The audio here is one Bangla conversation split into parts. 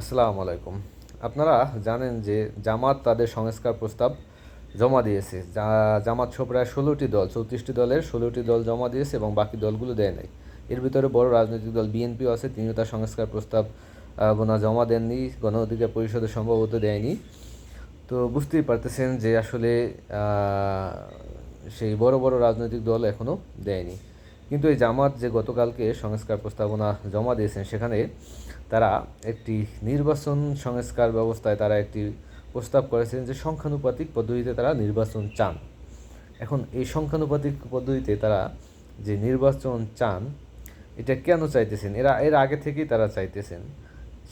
আসসালামু আলাইকুম। আপনারা জানেন যে জামাত তাদের সংস্কার প্রস্তাব জমা দিয়েছে। জামাত সহ প্রায় ষোলোটি দল, চৌত্রিশটি দলের ষোলোটি দল জমা দিয়েছে এবং বাকি দলগুলো দেয় নাই। এর ভিতরে বড় রাজনৈতিক দল বিএনপিও আছে, তিনিও তার সংস্কার প্রস্তাব গোনা জমা দেননি গণ অধিকার পরিষদে সম্ভবত দেয়নি। তো বুঝতেই পারতেছেন যে আসলে সেই বড় বড় রাজনৈতিক দল এখনও দেয়নি। কিন্তু এই জামাত যে গতকালকে সংস্কার প্রস্তাবনা জমা দিয়েছেন, সেখানে তারা একটি নির্বাচন সংস্কার ব্যবস্থায় তারা একটি প্রস্তাব করেছেন যে সংখ্যানুপাতিক পদ্ধতিতে তারা নির্বাচন চান। এখন এই সংখ্যানুপাতিক পদ্ধতিতে তারা যে নির্বাচন চান, এটা কেন চাইতেছেন? এরা, এর আগে থেকেই তারা চাইতেছেন।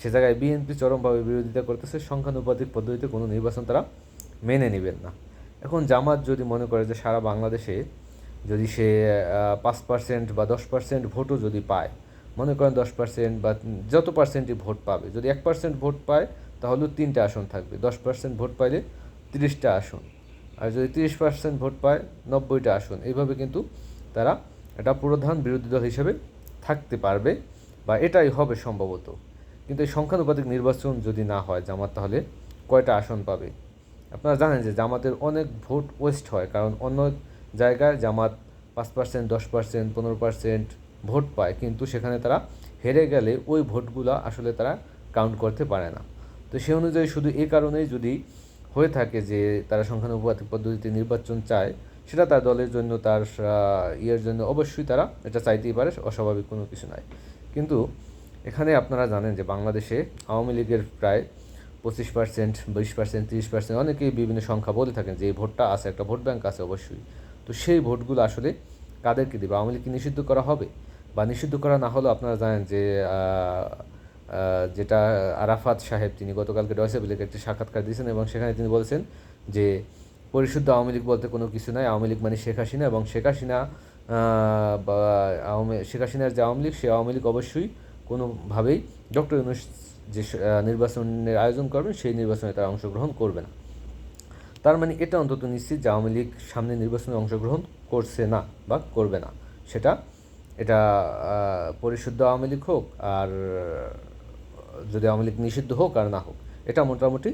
সে জায়গায় বিএনপি চরমভাবে বিরোধিতা করতেছে, সংখ্যানুপাতিক পদ্ধতিতে কোনো নির্বাচন তারা মেনে নেবেন না। এখন জামাত যদি মনে করে যে সারা বাংলাদেশে যদি সে পাঁচ পার্সেন্ট বা দশ পার্সেন্ট ভোটও যদি পায়, মনে করেন দশ পার্সেন্ট বা যত পার্সেন্টই ভোট পাবে, যদি এক পার্সেন্ট ভোট পায় তাহলেও তিনটা আসন থাকবে। দশ পার্সেন্ট ভোট পাইলে তিরিশটা আসন। আর যদি তিরিশ পার্সেন্ট ভোট পায়, নব্বইটা আসন। এইভাবে কিন্তু তারা একটা প্রধান বিরোধী দল হিসেবে থাকতে পারবে বা এটাই হবে সম্ভবত। কিন্তু এই সংখ্যানুপাতিক নির্বাচন যদি না হয়, জামাত তাহলে কয়টা আসন পাবে? আপনারা জানেন যে জামাতের অনেক ভোট ওয়েস্ট হয়, কারণ অন্য জায়গায় জামাত পাঁচ পার্সেন্ট দশ পার্সেন্ট পনেরো পার্সেন্ট ভোট পায়। কিন্তু সেখানে তারা হেরে গেলে ওই ভোটগুলো আসলে তারা কাউন্ট করতে পারে না। তো সেই অনুযায়ী শুধু এই কারণেই যদি হয়ে থাকে যে তারা সংখ্যানুপাতিক পদ্ধতিতে নির্বাচন চায়, সেটা তার দলের জন্য, তার ইয়ের জন্য অবশ্যই তারা এটা চাইতেই পারে, অস্বাভাবিক কোনো কিছু নাই। কিন্তু এখানে আপনারা জানেন যে বাংলাদেশে আওয়ামী লীগের প্রায় পঁচিশ পার্সেন্ট বিশ পার্সেন্ট তিরিশ পার্সেন্ট অনেকেই বিভিন্ন সংখ্যা বলে থাকেন যে এই ভোটটা আছে, একটা ভোট ব্যাংক আছে অবশ্যই। তো সেই ভোটগুলো আসলে কাদেরকে দেবে? আওয়ামী লীগকে নিষিদ্ধ করা হবে? বা নিষিদ্ধ করা না হলেও আপনারা জানেন যে যেটা আরাফাত সাহেব, তিনি গতকালকে ডয়সে বেলেকে একটি সাক্ষাৎকার দিয়েছেন এবং সেখানে তিনি বলেছেন যে, পরিশুদ্ধ আওয়ামী লীগ বলতে কোনো কিছু নাই। আওয়ামী লীগ মানে শেখ হাসিনা এবং শেখ হাসিনা বা শেখ হাসিনার যে আওয়ামী লীগ সেই আওয়ামী লীগ অবশ্যই কোনোভাবেই ডক্টর ইউনুস যে নির্বাচনের আয়োজন করবেন, সেই নির্বাচনে তারা অংশগ্রহণ করবে না। তার মানে এটা অন্তত নিশ্চিত যে আওয়ামী লীগ সামনে নির্বাচনে অংশগ্রহণ করছে না বা করবে না। সেটা, এটা পরিশুদ্ধ আওয়ামী লীগ হোক আর, যদি আওয়ামী লীগ নিষিদ্ধ হোক আর না হোক, এটা মোটামুটি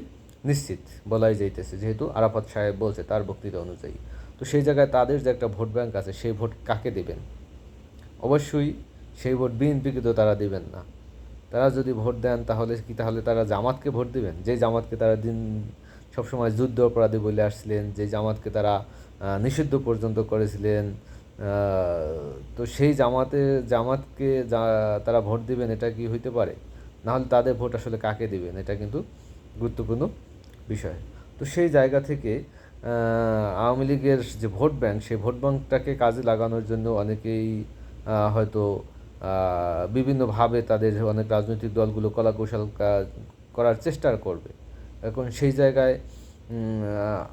নিশ্চিত বলাই যাইতেছে। যেহেতু আরাফাত সাহেব বলছে তার বক্তৃতা অনুযায়ী। তো সেই জায়গায় তাদের যে একটা ভোট ব্যাংক আছে, সেই ভোট কাকে দেবেন? অবশ্যই সেই ভোট বিএনপিকে তো তারা দেবেন না। তারা যদি ভোট দেন তাহলে কি তাহলে তারা জামাতকে ভোট দিবেন? যে জামাতকে তারা দিন সবসময় যুদ্ধ অপরাধী বলে আসছিলেন, যে জামাতকে তারা নিষিদ্ধ পর্যন্ত করেছিলেন। তো সেই জামাতে, জামাতকে যা, তারা ভোট দেবেন, এটা কি হইতে পারে? নাহলে তাদের ভোট আসলে কাকে দেবেন? এটা কিন্তু গুরুত্বপূর্ণ বিষয়। তো সেই জায়গা থেকে আওয়ামী লীগের যে ভোট ব্যাংক, সেই ভোট ব্যাংকটাকে কাজে লাগানোর জন্য অনেকেই হয়তো বিভিন্নভাবে তাদের অনেক রাজনৈতিক দলগুলো কলা কৌশল করার চেষ্টা করবে। এখন সেই জায়গায়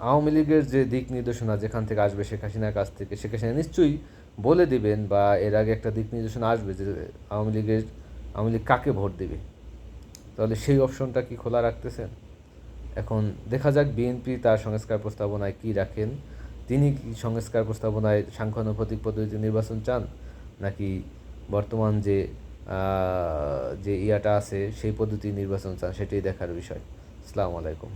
আওয়ামী লীগের যে দিক নির্দেশনা যেখান থেকে আসবে শেখ হাসিনার কাছ থেকে, শেখ হাসিনা নিশ্চয়ই বলে দিবেন বা এর আগে একটা দিক নির্দেশনা আসবে যে আওয়ামী লীগের, আওয়ামী লীগ কাকে ভোট দেবে? তাহলে সেই অপশনটা কি খোলা রাখতেছেন? এখন দেখা যাক বিএনপি তার সংস্কার প্রস্তাবনায় কি রাখেন। তিনি কি সংস্কার প্রস্তাবনায় সাংখ্যানুপাতিক পদ্ধতিতে নির্বাচন চান? নাকি বর্তমান যে যে ইয়াটা আছে, সেই পদ্ধতি নির্বাচন চান? সেটাই দেখার বিষয়। আসসালামু আলাইকুম।